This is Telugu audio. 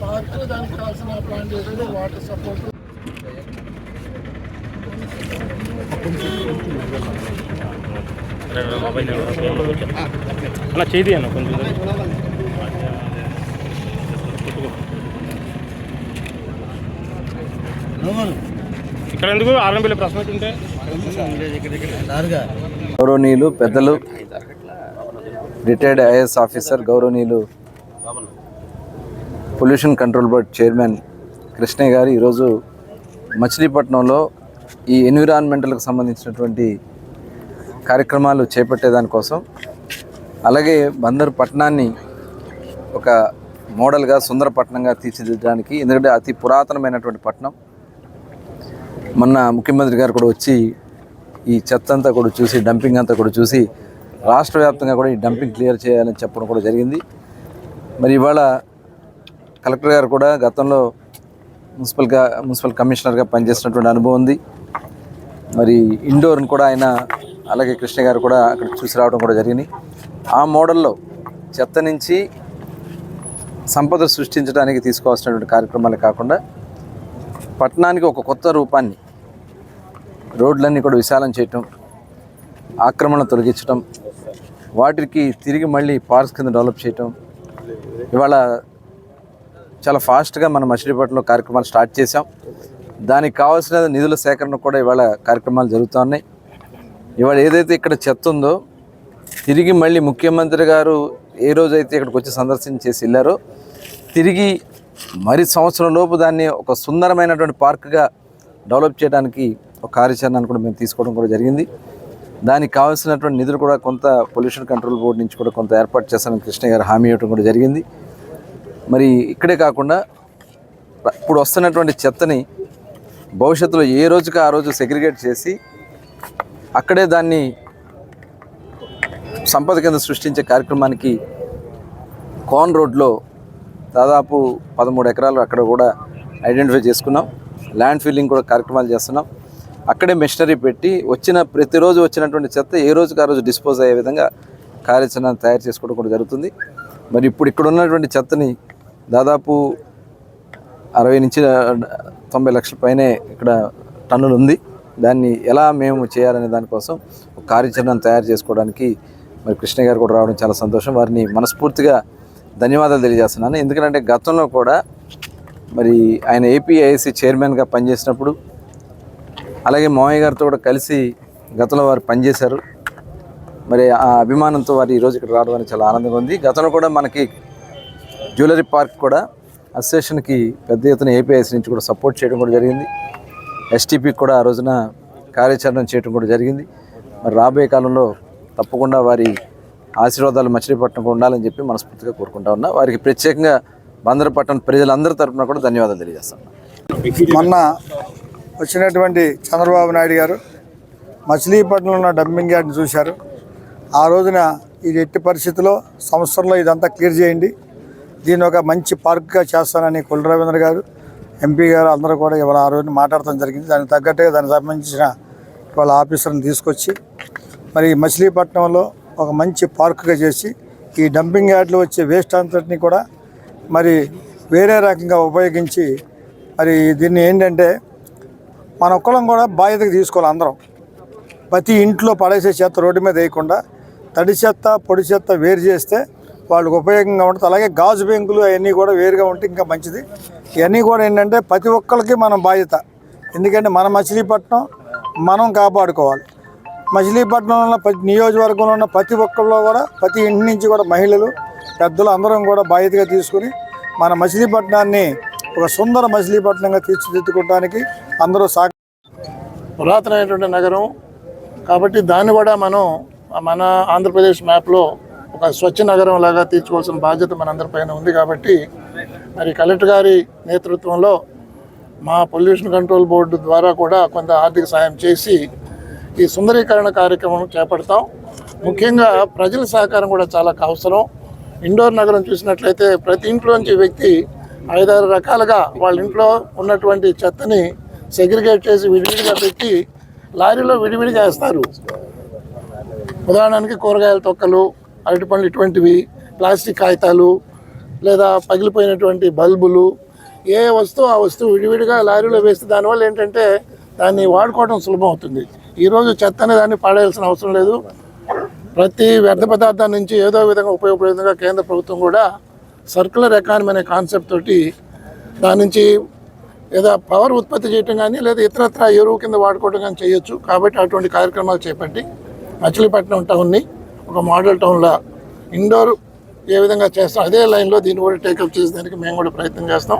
పార్క్ దానికి కావాల్సిన ప్లాంట్ ఏదైతే వాటర్ సపోర్ట్ అలా చేయి అన్న కొంచెం. ఇక్కడ ఎందుకు ఆర్ఎంపీలో ప్రశ్న ఉంటే? గౌరవనీయులు పెద్దలు రిటైర్డ్ ఐఏఎస్ ఆఫీసర్ గౌరవనీయులు pollution control board chairman Krishnaiah garu ఈరోజు మచిలీపట్నంలో ఈ ఎన్విరాన్మెంటల్కి సంబంధించినటువంటి కార్యక్రమాలు చేపట్టేదానికోసం అలాగే బందరు పట్టణాన్ని ఒక మోడల్గా సుందర పట్టణంగా తీర్చిదిద్దడానికి ఎందుకంటే అతి పురాతనమైనటువంటి పట్టణం మొన్న ముఖ్యమంత్రి గారు కూడా వచ్చి ఈ చెత్త అంతా కూడా చూసి డంపింగ్ అంతా కూడా చూసి రాష్ట్ర వ్యాప్తంగా కూడా ఈ డంపింగ్ క్లియర్ చేయాలని చెప్పడం కూడా జరిగింది. మరి ఇవాళ కలెక్టర్ గారు కూడా గతంలో మున్సిపల్గా మున్సిపల్ కమిషనర్గా పనిచేసినటువంటి అనుభవం ఉంది. మరి ఇండోర్ని కూడా ఆయన అలాగే కృష్ణ గారు కూడా అక్కడ చూసి రావడం కూడా జరిగింది. ఆ మోడల్లో చెత్త నుంచి సంపద సృష్టించడానికి తీసుకోవాల్సినటువంటి కార్యక్రమాలు కాకుండా పట్టణానికి ఒక కొత్త రూపాన్ని రోడ్లన్నీ కూడా విశాలం చేయటం ఆక్రమణ తొలగించడం వాటికి తిరిగి మళ్ళీ పార్క్స్ కింద డెవలప్ చేయటం ఇవాళ చాలా ఫాస్ట్గా మనం మచిలీపట్నంలో కార్యక్రమాలు స్టార్ట్ చేసాం దానికి కావాల్సిన నిధుల సేకరణ కూడా ఇవాళ కార్యక్రమాలు జరుగుతున్నాయి. ఇవాళ ఏదైతే ఇక్కడ చెత్త ఉందో తిరిగి మళ్ళీ ముఖ్యమంత్రి గారు ఏ రోజైతే ఇక్కడికి వచ్చి సందర్శన చేసి వెళ్ళారో తిరిగి మరి సంవత్సరం లోపు దాన్ని ఒక సుందరమైనటువంటి పార్క్గా డెవలప్ చేయడానికి ఒక కార్యాచరణను కూడా మేము తీసుకోవడం కూడా జరిగింది. దానికి కావాల్సినటువంటి నిధులు కూడా కొంత పొల్యూషన్ కంట్రోల్ బోర్డు నుంచి కూడా కొంత ఏర్పాటు చేస్తానని కృష్ణ గారు హామీ ఇవ్వడం కూడా జరిగింది. మరి ఇక్కడే కాకుండా ఇప్పుడు వస్తున్నటువంటి చెత్తని భవిష్యత్తులో ఏ రోజుకి ఆ రోజు సెగ్రిగేట్ చేసి అక్కడే దాన్ని సంపద కింద సృష్టించే కార్యక్రమానికి కోన్ రోడ్లో దాదాపు పదమూడు ఎకరాలు అక్కడ కూడా ఐడెంటిఫై చేసుకున్నాం. ల్యాండ్ ఫీల్డింగ్ కూడా కార్యక్రమాలు చేస్తున్నాం. అక్కడే మెషినరీ పెట్టి వచ్చిన ప్రతిరోజు వచ్చినటువంటి చెత్త ఏ రోజుకి ఆ రోజు డిస్పోజ్ అయ్యే విధంగా కార్యాచరణ తయారు చేసుకోవడం కూడా జరుగుతుంది. మరి ఇప్పుడు ఇక్కడ ఉన్నటువంటి చెత్తని దాదాపు అరవై నుంచి తొంభై లక్షల పైనే ఇక్కడ టన్నులు ఉంది దాన్ని ఎలా మేము చేయాలనే దానికోసం ఒక కార్యాచరణను తయారు చేసుకోవడానికి మరి కృష్ణ గారు కూడా రావడం చాలా సంతోషం. వారిని మనస్ఫూర్తిగా ధన్యవాదాలు తెలియజేస్తున్నాను. ఎందుకంటే గతంలో కూడా మరి ఆయన ఏపీఐసి చైర్మన్గా పనిచేసినప్పుడు అలాగే మావయ్య గారితో కూడా కలిసి గతంలో వారు పనిచేశారు. మరి ఆ అభిమానంతో వారు ఈరోజు ఇక్కడ రావడం అనేది చాలా ఆనందంగా ఉంది. గతంలో కూడా మనకి జ్యువెలరీ పార్క్ కూడా అసోసియేషన్కి పెద్ద ఎత్తున ఏపీఎస్ నుంచి కూడా సపోర్ట్ చేయడం కూడా జరిగింది. ఎస్టీపీకి కూడా ఆ రోజున కార్యాచరణ చేయడం కూడా జరిగింది. మరి రాబోయే కాలంలో తప్పకుండా వారి ఆశీర్వాదాలు మచిలీపట్నంకు ఉండాలని చెప్పి మనస్ఫూర్తిగా కోరుకుంటా ఉన్నా. వారికి ప్రత్యేకంగా బందరపట్నం ప్రజలందరి తరపున కూడా ధన్యవాదాలు తెలియజేస్తాను. మొన్న వచ్చినటువంటి చంద్రబాబు నాయుడు గారు మచిలీపట్నంలో ఉన్న డంపింగ్ యార్డ్ని చూశారు. ఆ రోజున ఇది ఎట్టి పరిస్థితిలో సంవత్సరంలో ఇదంతా క్లియర్ చేయండి. దీన్ని ఒక మంచి పార్క్గా చేస్తానని కొల్లు రవీంద్ర గారు ఎంపీ గారు అందరూ కూడా ఇవాళ ఆ రోజున మాట్లాడటం జరిగింది. దానికి తగ్గట్టుగా దానికి సంబంధించిన వాళ్ళ ఆఫీసర్ని తీసుకొచ్చి మరి మచిలీపట్నంలో ఒక మంచి పార్క్గా చేసి ఈ డంపింగ్ యార్డ్లో వచ్చే వేస్ట్ అంతటిని కూడా మరి వేరే రకంగా ఉపయోగించి మరి దీన్ని ఏంటంటే మన ఒక్కళ్ళం కూడా బాధ్యతగా తీసుకోవాలి అందరం. ప్రతి ఇంట్లో పడేసే చెత్త రోడ్డు మీద వేయకుండా తడి చెత్త పొడి చెత్త వేరు చేస్తే వాళ్ళకి ఉపయోగంగా ఉంటుంది అలాగే గాజు బెంకులు అవన్నీ కూడా వేరుగా ఉంటే ఇంకా మంచిది. ఇవన్నీ కూడా ఏంటంటే ప్రతి ఒక్కరికి మనం బాధ్యత. ఎందుకంటే మన మచిలీపట్నం మనం కాపాడుకోవాలి. మచిలీపట్నంలో ప్రతి నియోజకవర్గంలో ఉన్న ప్రతి ఒక్కరిలో కూడా ప్రతి ఇంటి నుంచి కూడా మహిళలు పెద్దలు అందరం కూడా బాధ్యతగా తీసుకుని మన మచిలీపట్నాన్ని ఒక సుందర మచిలీపట్నంగా తీర్చిదిద్దుకోవడానికి అందరూ సహ పురాతనమైనటువంటి నగరం కాబట్టి దాన్ని కూడా మనం మన ఆంధ్రప్రదేశ్ మ్యాప్లో ఒక స్వచ్ఛ నగరం లాగా తీర్చుకోవాల్సిన బాధ్యత మనందరిపైన ఉంది కాబట్టి మరి కలెక్టర్ గారి నేతృత్వంలో మా పొల్యూషన్ కంట్రోల్ బోర్డు ద్వారా కూడా కొంత ఆర్థిక సాయం చేసి ఈ సుందరీకరణ కార్యక్రమం చేపడతాం. ముఖ్యంగా ప్రజల సహకారం కూడా చాలా అవసరం. ఇండోర్ నగరం చూసినట్లయితే ప్రతి ఇంట్లోంచి వ్యక్తి ఐదారు రకాలుగా వాళ్ళ ఇంట్లో ఉన్నటువంటి చెత్తని సెగ్రిగేట్ చేసి విడివిడిగా పెట్టి లారీలో విడివిడిగా వేస్తారు. ఉదాహరణకి కూరగాయల తొక్కలు అరటిపండ్లు ఇటువంటివి ప్లాస్టిక్ కాగితాలు లేదా పగిలిపోయినటువంటి బల్బులు ఏ వస్తువు ఆ వస్తువు విడివిడిగా లారీలో వేస్తే దానివల్ల ఏంటంటే దాన్ని వాడుకోవడం సులభం అవుతుంది ఈరోజు చెత్త అనే దాన్ని పాడేయాల్సిన అవసరం లేదు. ప్రతి వ్యర్థ పదార్థాన్ని నుంచి ఏదో విధంగా ఉపయోగపడే విధంగా కేంద్ర ప్రభుత్వం కూడా సర్కులర్ ఎకానమీ అనే కాన్సెప్ట్ తోటి దాని నుంచి ఏదో పవర్ ఉత్పత్తి చేయటం కానీ లేదా ఇతరత్ర ఎరువు కింద వాడుకోవడం కానీ చేయొచ్చు. కాబట్టి అటువంటి కార్యక్రమాలు చేపట్టి మచిలీపట్నం టౌన్ని ఒక మోడల్ టౌన్లా ఇండోర్ ఏ విధంగా చేస్తాం అదే లైన్లో దీన్ని కూడా టేకప్ చేసేదానికి మేము కూడా ప్రయత్నం చేస్తాం.